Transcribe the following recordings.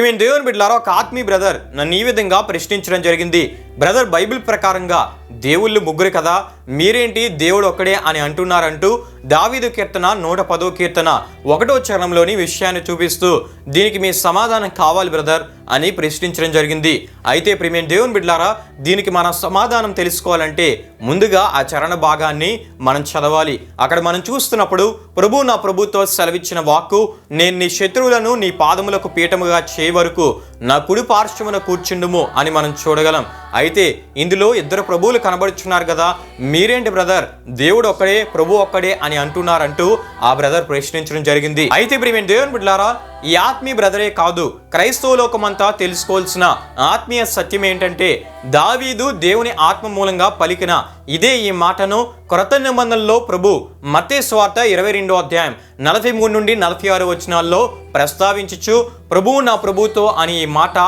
ప్రియమైన దేవుని బిడ్డలారా ఒక ఆత్మీ బ్రదర్ నన్ను ఈ విధంగా ప్రశ్నించడం జరిగింది. బ్రదర్ బైబిల్ ప్రకారంగా దేవుళ్ళు ముగ్గురు కదా మీరేంటి దేవుడు ఒక్కడే అని అంటున్నారంటూ దావీదు కీర్తన నూట పదో కీర్తన ఒకటో చరణంలోని విషయాన్ని చూపిస్తూ దీనికి మీ సమాధానం కావాలి బ్రదర్ అని ప్రశ్నించడం జరిగింది. అయితే ప్రియమైన దేవుని బిడ్లారా దీనికి మన సమాధానం తెలుసుకోవాలంటే ముందుగా ఆ చరణ భాగాన్ని మనం చదవాలి. అక్కడ మనం చూస్తున్నప్పుడు ప్రభు నా ప్రభుతో సెలవిచ్చిన వాక్కు నేను నీ శత్రువులను నీ పాదములకు పీఠముగా చేయ వరకు నా కుడి పార్శ్వమున కూర్చుండుము అని మనం చూడగలం. అయితే ఇందులో ఇద్దరు ప్రభువులు కనబడుచున్నారు కదా. మీరేంటి బ్రదర్? దేవుడు ఒక్కడే ప్రభు ఒక్కడే అని అంటున్నారంటూ ఆ బ్రదర్ ప్రశ్నించడం జరిగింది. అయితే ఇప్పుడు మేము దేవుని బిడ్డారా ఈ ఆత్మీయ బ్రదరే కాదు క్రైస్తవ లోకమంతా తెలుసుకోవాల్సిన ఆత్మీయ సత్యం ఏంటంటే దావీదు దేవుని ఆత్మ మూలంగా పలికిన ఇదే ఈ మాటను క్రొత్త నిబంధనలో ప్రభు మత్తే స్వార్త ఇరవై రెండో అధ్యాయం నలభై మూడు నుండి నలభై ఆరు వచనాల్లో ప్రస్తావించుచు ప్రభువు నా ప్రభుతో అని ఈ మాట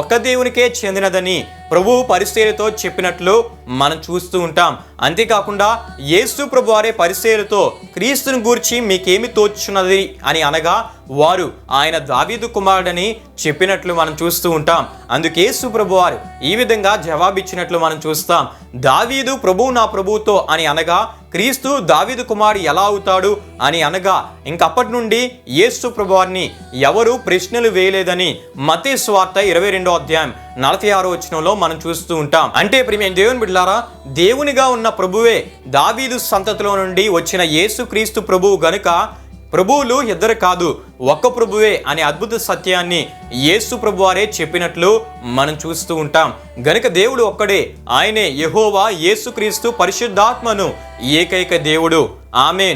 ఒక దేవునికే చెందినదని ప్రభువు పరిస్థితులతో చెప్పినట్లు మనం చూస్తూ ఉంటాం. అంతేకాకుండా యేసు ప్రభు వారే పరిస్థితులతో క్రీస్తుని గూర్చి మీకేమి తోచున్నది అని అనగా వారు ఆయన దావీదు కుమారుడని చెప్పినట్లు మనం చూస్తూ ఉంటాం. అందుకే సుప్రభు వారు ఈ విధంగా జవాబిచ్చినట్లు మనం చూస్తాం. దావీదు ప్రభువు నా ప్రభుతో అని అనగా క్రీస్తు దావీదు కుమారుడు ఎలా అవుతాడు? అని అనగా ఇంకప్పటి నుండి యేసు ప్రభువారిని ఎవరు ప్రశ్నలు వేయలేదని మతే స్వార్త ఇరవై రెండో అధ్యాయం నలభై ఆరో వచనంలో మనం చూస్తూ ఉంటాం. అంటే ప్రియమైన దేవుని బిడ్డారా దేవునిగా ఉన్న ప్రభువే దావీదు సంతతిలో నుండి వచ్చిన యేసు క్రీస్తు ప్రభువు గనుక ప్రభువులు ఇద్దరు కాదు ఒక్క ప్రభువే అనే అద్భుత సత్యాన్ని యేసు ప్రభువారే చెప్పినట్లు మనం చూస్తూ ఉంటాం. గనుక దేవుడు ఒక్కడే ఆయనే యహోవా యేసుక్రీస్తు పరిశుద్ధాత్మను ఏకైక దేవుడు. ఆమెన్.